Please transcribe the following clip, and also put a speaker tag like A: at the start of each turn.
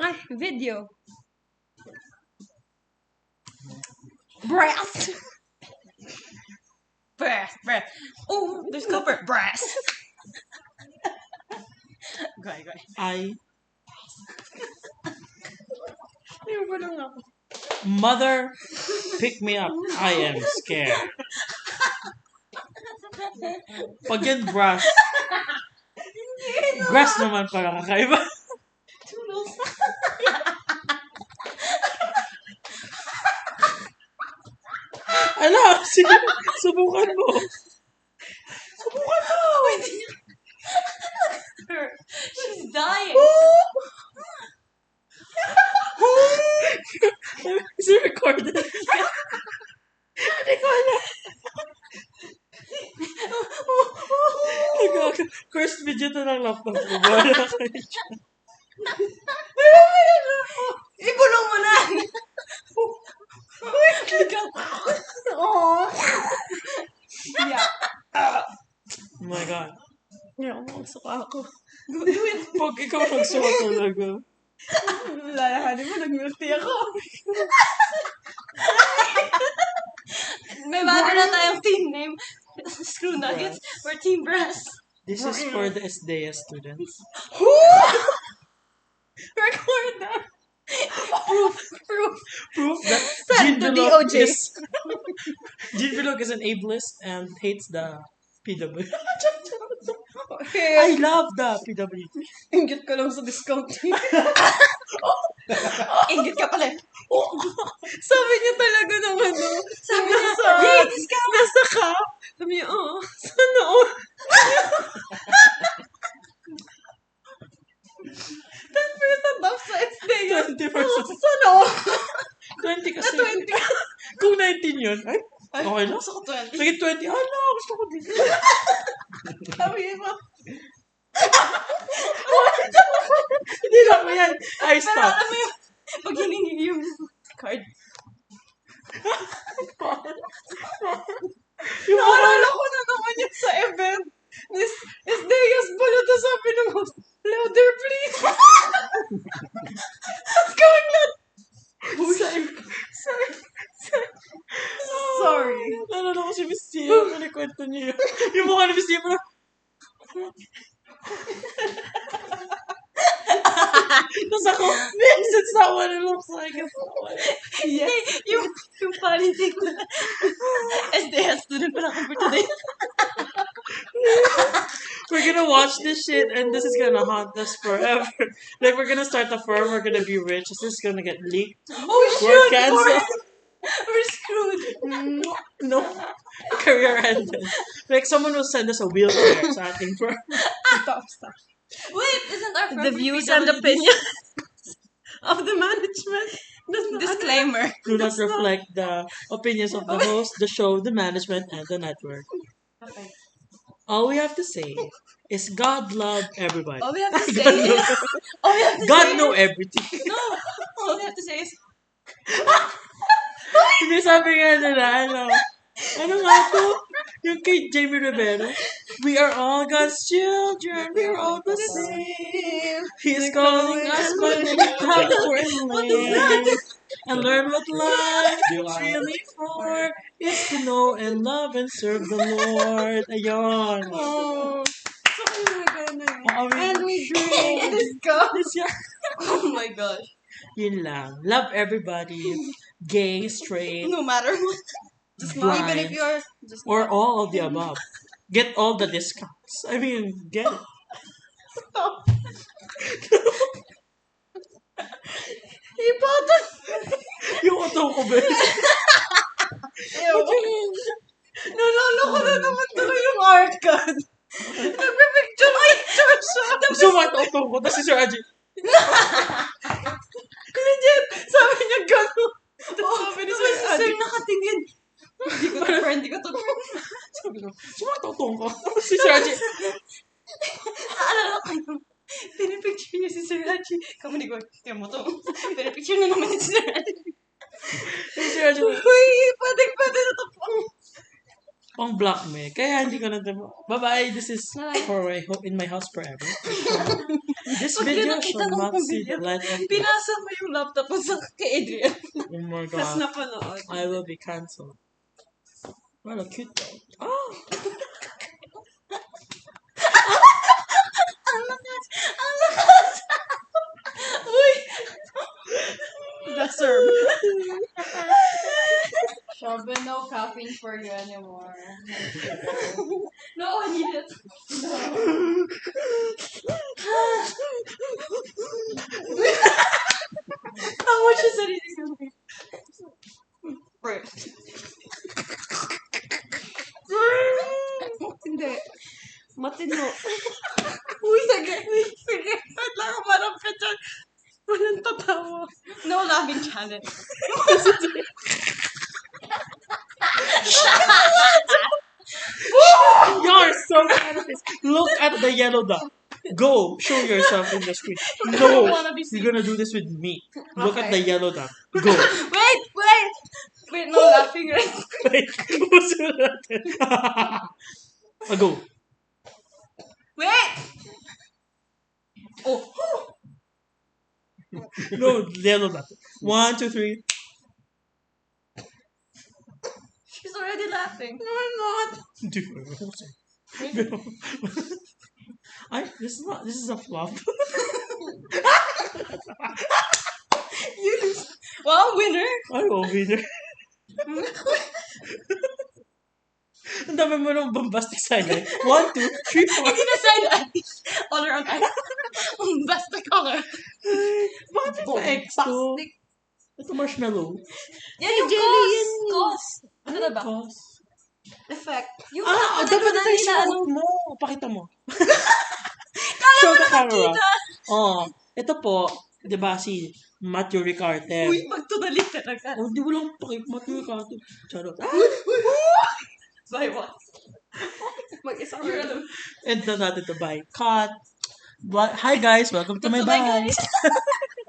A: Ay, video. Brass. brass, brass. Oh, there's copper. Brass. go ahead, go ahead.
B: I,
A: Ayun ko lang ako.
B: mother, pick me up. I am scared. Pag yan brush, grass naman para kakaiba. Subukan mo. Subukan mo.
A: She's dying.
B: Is it recorded? Hindi ko alam. First video to ng laptop ko. Wala dyan.
A: Ibulong mo na. Oh. Yeah.
B: Oh my God.
A: Yeah, suka ako.
B: Pag ikaw nagsuot talaga.
A: Lalahanin mo, nag-multi ako. May bago na tayong team name. Screw Nuggets. We're Team Brass.
B: This is for the SDA students.
A: Record that. Proof. Proof.
B: Proof that
A: Send
B: Jean
A: DOJ.
B: is Jean is an ableist and hates the PW. I love the PWD.
A: Ingit ko lang sa discount. Oh. Oh, Ingit ka pala. Oh. Sabi
B: 19 yun, ay, okay lang.
A: Gusto ko 20.
B: Sige, 20. Ano, gusto ko din.
A: Sabi mo.
B: Hindi lang mo yan. Ay,
A: Pero
B: stop.
A: alam mo yung, pag hiningi yung card.
B: Yung
A: Naalala ko na naman yun sa event. Is, is Deas pala to sabi ng louder please.
B: Tia. Kanikwento niya yun. Yung mukha ni Miss Tia parang, Tapos ako, Miss, it's not what it looks like. It's not what it
A: Yes. yung, yung funny thing na, SDS student pala ako for today.
B: We're gonna watch this shit and this is gonna haunt us forever. Like we're gonna start the firm, we're gonna be rich. This is gonna get leaked.
A: Oh,
B: We're
A: shit!
B: canceled.
A: We're, we're screwed.
B: No. Career ended. Like someone will send us a wheelchair sa ating for
A: Stop, stop. Wait, isn't our
C: The views and opinions of the management does not
A: Disclaimer.
B: Do not reflect the opinions of the host, the show, the management, and the network.
A: Okay.
B: All we have to say is God love everybody.
A: All we have to say
B: God,
A: is, all we have to
B: God
A: say
B: know
A: is,
B: everything.
A: no, all we have to say is,
B: Hindi sabi nga nila, ano, ano nga to? Yung kay Jamie Rivera. We are all God's children. We are all the same. He's calling us, have to live and learn what life is really for. Is to know and love and serve the Lord. Ayun.
A: oh,
C: So, ano And we
A: God.
B: Yes, yeah.
A: Oh my gosh.
B: Yun lang. Love everybody. Gay, straight,
A: No matter what. Just even if you're just
B: or all of the above. Get all the discounts. I mean, get it.
A: Stop. Ipatas.
B: Yung auto ko ba?
A: Nalala ko na naman tuloy yung arcade. Nagpipicture picture siya.
B: Gusto mo ito ko. Tapos si Sir Aji,
A: Friend, hindi ko to friend.
B: sabi ko, auto ko. Tapos si Sir Aji,
A: Naalala ko yung pinipicture niya Sir Haji. Ni ko, tiyan mo to. Pinipicture na naman ni Sir Haji.
B: si Sir Aji,
A: Uy, pwede pwede na
B: blackmail. Kaya hindi ko Bye-bye. This is for my ho- in my house forever. This video shall not see the light of.
A: Pinasa mo yung laptop sa kay Adrian.
B: Oh my
C: Tapos
B: god.
C: napanood.
B: I will be cancelled. What a cute dog. Oh!
A: Ang lakas! Ang lakas! Uy!
C: Deserve.
D: Shelby, no caffeine for you anymore.
A: No, I need it. How much is sarili ko? Right.
C: Hindi. Matino.
A: Uy, sige. Sige.
C: Wait lang ako marapit dyan. Walang tatawa.
A: No laughing challenge.
B: You're so bad at this. Look at the yellow dot. Go. Show yourself in the screen. No.
A: wanna be
B: You're gonna do this with me. Look at the
A: Okay.
B: yellow dot. Go.
A: Wait, wait! Wait, no laughing right?
B: Wait. Puso natin. Ah, go.
A: Wait! Oh.
B: No, yellow dot. One, two, three.
A: She's already laughing.
C: No, I'm not.
B: Dude, I this is not this is a flop.
A: You Wow, winner!
B: I will be there. Ang dami mo ng bombastic side eye. One, two, three, four.
A: Hindi na side eye. All around eye. Ang basta color.
B: Bakit ito X to? Ito marshmallow.
A: Yan yung
C: jelly
A: cos.
C: yan.
A: Cos. Ano na ba?
B: Cos.
A: Effect. Yung
B: Ah,
A: ano
B: dapat
A: na
B: ito yung
A: nila, ano?
B: suot mo. Pakita mo. Show the camera. Oh, ito po, di ba si Matthew Ricarte.
A: Uy, magtunalik talaga.
B: Oh, di mo lang pakita Matthew Ricarte. Charot. Ah,
A: By what?
C: Mag-isa ko.
A: You're alone.
B: end na natin to by cut. Hi guys, welcome to my
A: guys.